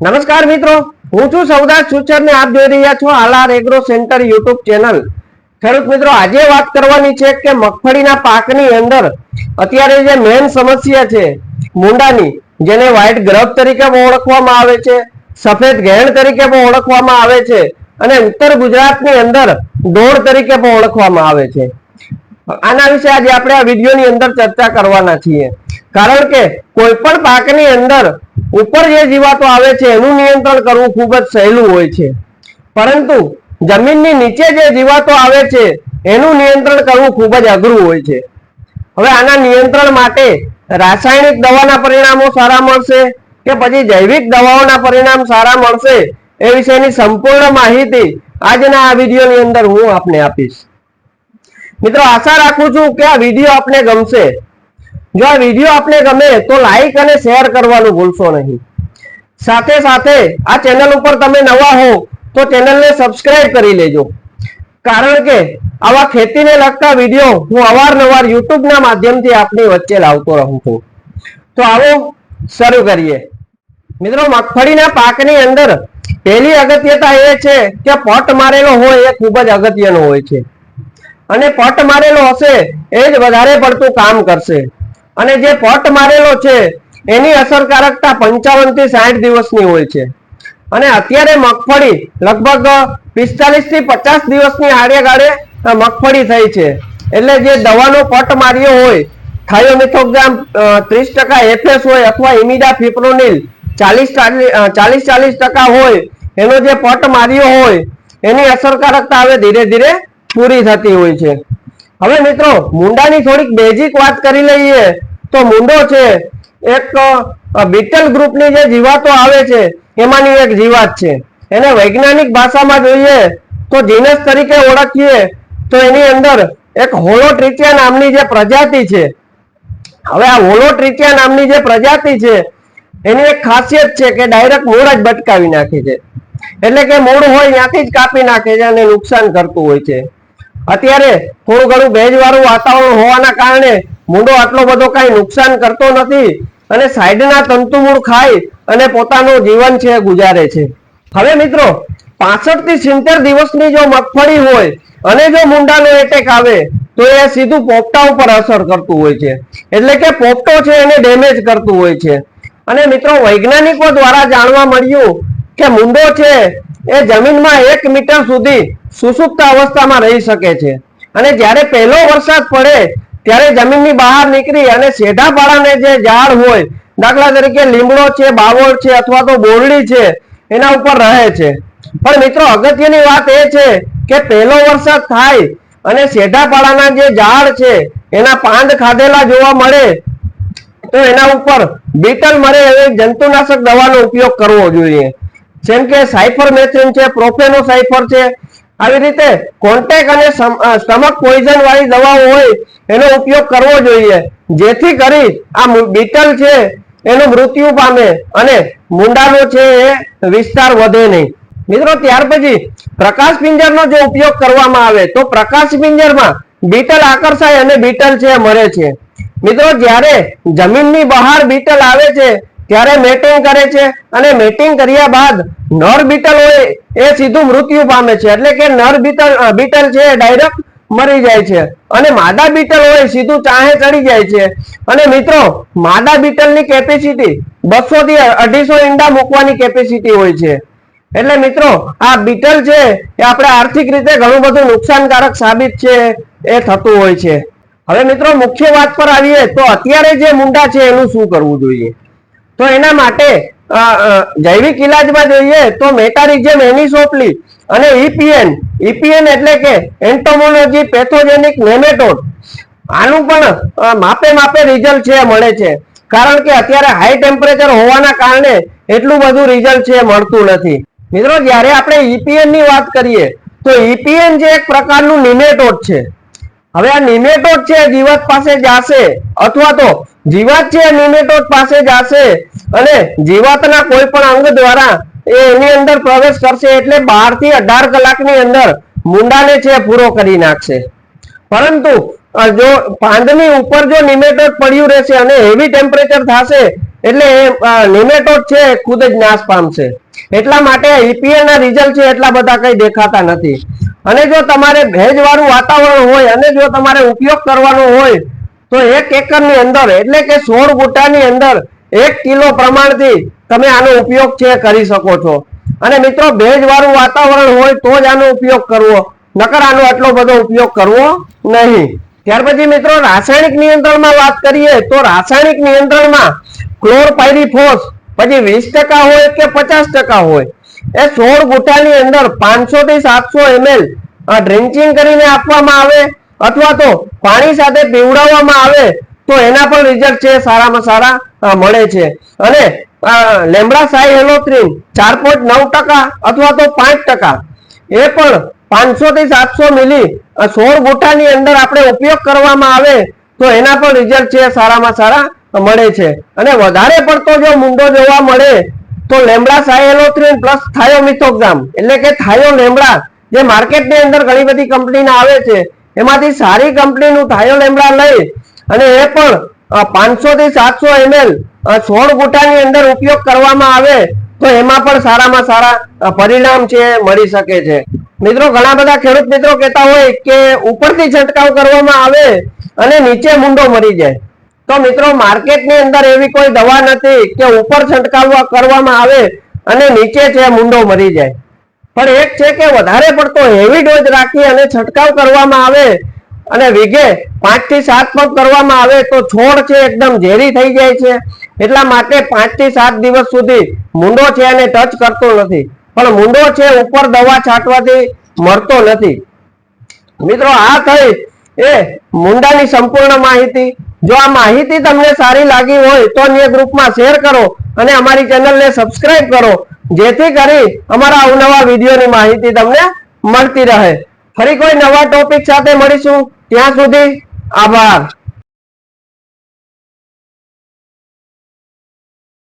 નમસ્કાર મિત્રો, હું છું સૌદાસ સુચર ને આપ જોઈ રહ્યા છો Alara agro centre YouTube channel. ખેડૂત મિત્રો, આજે વાત કરવાની છે કે મગફળીના પાકની અંદર અત્યારે જે મેન સમસ્યા છે, મુંડાની, જેને વ્હાઇટ ગ્રબ તરીકે પણ ઓળખવામાં આવે છે, સફેદ ઘેણ તરીકે પણ ઓળખવામાં આવે છે, અને ઉત્તર ગુજરાતની અંદર ઢોળ તરીકે પણ ઓળખવામાં આવે છે. આના વિશે આજે આપણે આ વિડીયોની અંદર ચર્ચા કરવાના છીએ. કારણ કે કોઈ પણ પાકની અંદર ઉપર જે જીવાતો આવે છે, એનું નિયંત્રણ કરવું ખૂબ જ સહેલું હોય છે. પરંતુ જમીનની નીચે જે જીવાતો આવે છે, એનું નિયંત્રણ કરવું ખૂબ જ અઘરું હોય છે. હવે આના નિયંત્રણ માટે રાસાયણિક દવાના પરિણામો સારા મળશે કે પછી જૈવિક દવાઓના પરિણામ સારા મળશે એ વિશેની સંપૂર્ણ માહિતી આજના આ વિડીયોની અંદર હું આપને આપીશ. મિત્રો, આશા રાખું છું કે આ વીડિયો આપને ગમશે. જો આ વીડિયો આપને ગમે તો લાઈક અને શેર કરવાનું ભૂલશો નહીં. સાથે સાથે આ ચેનલ ઉપર તમે નવા હો તો ચેનલને સબસ્ક્રાઇબ કરી લેજો. કારણ કે આવા ખેતીને લગતા વીડિયો હું અવારનવાર યુટ્યુબના માધ્યમથી આપની વચ્ચે લાવતો રહું છું. તો આવો શરૂ કરીએ. મિત્રો, મગફળીના પાકની અંદર પહેલી અગત્યતા એ છે કે પટ મારેલો હોય એ ખૂબ જ અગત્યનો હોય છે. અને પટ મારેલો હશે એ જ વધારે પડતું કામ કરશે. અને જે પટ મારેલો છે, એની અસરકારકતા પંચાવનથી સાઠ દિવસની હોય છે. અને અત્યારે મગફળી લગભગ પિસ્તાલીસથી પચાસ દિવસની આડેગાળે મગફળી થઈ છે. એટલે જે દવાનો પટ માર્યો હોય, થાયોમિથોગ્રામ ત્રીસ ટકા એફએસ હોય અથવા ઇમિડા ફિપ્રોનિલ ચાલીસ ચાલીસ ચાલીસ ટકા હોય, એનો જે પટ માર્યો હોય, એની અસરકારકતા હવે ધીરે ધીરે પૂરી થતી હોય છે. હવે મિત્રો, મુંડાની થોડીક બેઝિક વાત કરી લઈએ. તો મુંડો છે, એક બીટલ ગ્રુપની જે જીવાતો આવે છે, એમાંની એક જીવાત છે. એને વૈજ્ઞાનિક ભાષામાં જોઈએ તો જીનસ તરીકે ઓળખીએ તો એની અંદર એક હોલોટ્રિચિયા નામની જે પ્રજાતિ છે. હવે આ હોલોટ્રિચિયા નામની જે પ્રજાતિ છે, એની એક ખાસિયત છે કે ડાયરેક્ટ મૂળ જ બટકાવી નાખે છે. એટલે કે મૂળ હોય ત્યાંથી જ કાપી નાખે છે અને નુકસાન કરતું હોય છે. અત્યારે થોડું ઘણું ભેજવાળું વાતાવરણ હોવાના કારણે મૂંડો આટલો બધો કઈ નુકસાન કરતો નથી અને સાઈડના તંતુમૂળ ખાઈ અને પોતાનું જીવન છે ગુજારે છે. હવે મિત્રો પાસઠથી સિત્તેર દિવસની જો મગફળી હોય અને જો મુંડાનો એટેક આવે, તો એ સીધું પોપટા ઉપર અસર કરતું હોય છે. એટલે કે પોપટો છે એને ડેમેજ કરતું હોય છે. અને મિત્રો, વૈજ્ઞાનિકો દ્વારા જાણવા મળ્યું કે મુંડો છે એ જમીનમાં એક મીટર સુધી સુસુપ્ત અવસ્થામાં રહી શકે છે. અને જ્યારે પહેલો વરસાદ પડે, ત્યારે જમીનની બહાર નીકળી અને સેઢા પાડાને જે ઝાડ હોય, દાખલા તરીકે લીમડો છે, બાવળ છે અથવા તો બોરડી છે, એના ઉપર રહે છે. પણ મિત્રો, અગત્યની વાત એ છે કે પહેલો વરસાદ થાય અને સેઢા પાડાના જે ઝાડ છે, એના પાંદ ખાધેલા જોવા મળે, તો એના ઉપર બીટલ મરે એવી જંતુનાશક દવાનો ઉપયોગ કરવો જોઈએ. જેમ કે સાયફર મેથિન છે પ્રોફેનો સાયફર છે, આવી રીતે કોન્ટેક અને સ્ટમક પોઈઝન વાળી દવાઓ હોય, એનો ઉપયોગ કરવો જોઈએ. જેથી કરી આ બીટલ છે, એનું મૃત્યુ પામે અને મુંડાનો છે એ વિસ્તાર વધે નહીં. મિત્રો, ત્યાર પછી પ્રકાશ પિંજરનો જો ઉપયોગ કરવામાં આવે, તો પ્રકાશ પિંજરમાં બીટલ આકર્ષાય અને બીટલ છે મરે છે. મિત્રો, જ્યારે જમીનની બહાર બીટલ આવે છે ત્યારે મેટિંગ કરે છે અને મેટિંગ કર્યા બાદ નર બીટલ હોય એ સીધું મૃત્યુ પામે છે. એટલે કે નર બીટલ બીટલ છે ડાયરેક્ટ મરી જાય છે. અને માદા બીટલ હોય સીધું ચાહે ચડી જાય છે. અને મિત્રો, માદા બીટલની કેપેસિટી બસો થી અઢીસો ઈંડા મૂકવાની કેપેસિટી હોય છે. એટલે મિત્રો, આ બીટલ છે એ આપણે આર્થિક રીતે ઘણું બધું નુકસાનકારક સાબિત છે એ થતું હોય છે. હવે મિત્રો, મુખ્ય વાત પર આવીએ તો અત્યારે જે મુંડા છે એનું શું કરવું જોઈએ? તો એના માટે જૈવિક ઇલાજમાં જોઈએ તો મેટારિજિયમ એની સોપલી અને ઈપીએન ઈપીએન એટલે કે એન્ટોમોલોજી પેથોજેનિક નેમેટોડ. આનું પણ માપે માપે રિઝલ્ટ છે, મળે છે. કારણ કે અત્યારે હાઈ ટેમ્પરેચર હોવાના કારણે એટલું બધું રિઝલ્ટ છે, મળતું નથી. મિત્રો, જ્યારે આપણે ઈપીએનની વાત કરીએ, તો ઈપીએન જે એક પ્રકારનું નિમેટોડ છે. હવે આ નિમેટોડ છે જીવત પાસે જશે અથવા તો જીવાત છે નિમેટોડ પાસે જશે. અને જીવાતના કોઈ પણ અંગ દ્વારા એની અંદર પ્રવેશ કરશે એટલે બારથી અઢાર કલાકની અંદર મુંડાને છે, પૂરો કરી નાખશે. પરંતુ જો પાંદની ઉપર જો નિમેટોડ પડ્યું રહેશે અને હેવી ટેમ્પરેચર થશે, એટલે નિમેટોડ છે ખુદ જ નાશ પામશે. એટલા માટે ઈપીએલ ના રિઝલ્ટ છે, એટલા બધા કઈ દેખાતા નથી. અને જો તમારે ભેજવાળું વાતાવરણ હોય, અને જો તમારે ઉપયોગ કરવાનો હોય તો એક એકરની અંદર, એટલે કે સોળ ગુટાની અંદર એક કિલો પ્રમાણથી તમે આનો ઉપયોગ છે, કરી શકો છો. અને મિત્રો, ભેજવાળું વાતાવરણ હોય તો જ આનો ઉપયોગ કરવો, નકર આનો આટલો બધો ઉપયોગ કરવો નહીં. ત્યાર પછી મિત્રો રાસાયણિક નિયંત્રણમાં વાત કરીએ, તો રાસાયણિક નિયંત્રણમાં ક્લોરપાયરીફોસ પછી વીસ ટકા હોય કે પચાસ ટકા હોય, એ સોળ ગુઠાની અંદર પાંચસો થી સાતસો એમએલ ડ્રિંચિંગ કરીને આપવામાં આવે અથવા તો પાણી સાથે પીવડાવવામાં આવે તો એના પણ રિઝલ્ટ છે, સારામાં સારા મળે છે. અને લેમડા સાઈ હેલોથ્રીન ચાર પોઈન્ટ નવ ટકા અથવા તો પાંચ ટકા. એ પણ પાંચસો થી સાતસો મિલી સોળ ગોટાની અંદર આપણે ઉપયોગ કરવામાં આવે તો એના પણ રિઝલ્ટ છે, સારામાં સારા મળે છે. અને વધારે પડતો જો મુંડો જોવા મળે તો લેમડા સાયલોથ્રીન પ્લસ થાયોમિથોક્ઝામ, એટલે કે થાયો લેમડા, જે માર્કેટની અંદર ઘણી બધી કંપનીના આવે છે એમાંથી સારી કંપનીનું થાયલ લેમડા લઈ અને એ પણ પાંચસો થી સાતસો એમએલ સોળ ગુઠાની અંદર ઉપયોગ કરવામાં આવે તો એમાં પણ સારામાં સારા પરિણામ છે, મળી શકે છે. મિત્રો, ઘણા બધા ખેડૂત મિત્રો કહેતા હોય કે ઉપરથી છંટકાવ કરવામાં આવે અને નીચે મુંડો મરી જાય. તો મિત્રો, માર્કેટની અંદર એવી કોઈ દવા નથી કે ઉપર છંટકાવ કરવામાં આવે અને નીચે છે, મુંડો મરી જાય. પણ એક છે કે વધારે પડતો હેવી ડોઝ રાખી અને છંટકાવ કરવામાં આવે અને વીઘે પાંચથી સાત પંપ કરવામાં આવે તો છોડ છે એકદમ ઝેરી થઈ જાય છે. એટલા માટે પાંચથી સાત દિવસ સુધી મુંડો છે એને ટચ કરતો નથી. પણ મુંડો છે ઉપર દવા છાંટવાથી મળતો નથી. મિત્રો, આ થઈ એ મુંડાની સંપૂર્ણ માહિતી. જો આ માહિતી તમને સારી લાગી હોય તો અન્ય ગ્રુપમાં શેર કરો. અને અમારી ચેનલને સબસ્ક્રાઇબ કરો, જેથી કરી અમારા અવનવા વિડીયોની માહિતી તમને મળતી રહે. ફરી કોઈ નવા ટોપિક સાથે મળીશું. ત્યાં સુધી આભાર.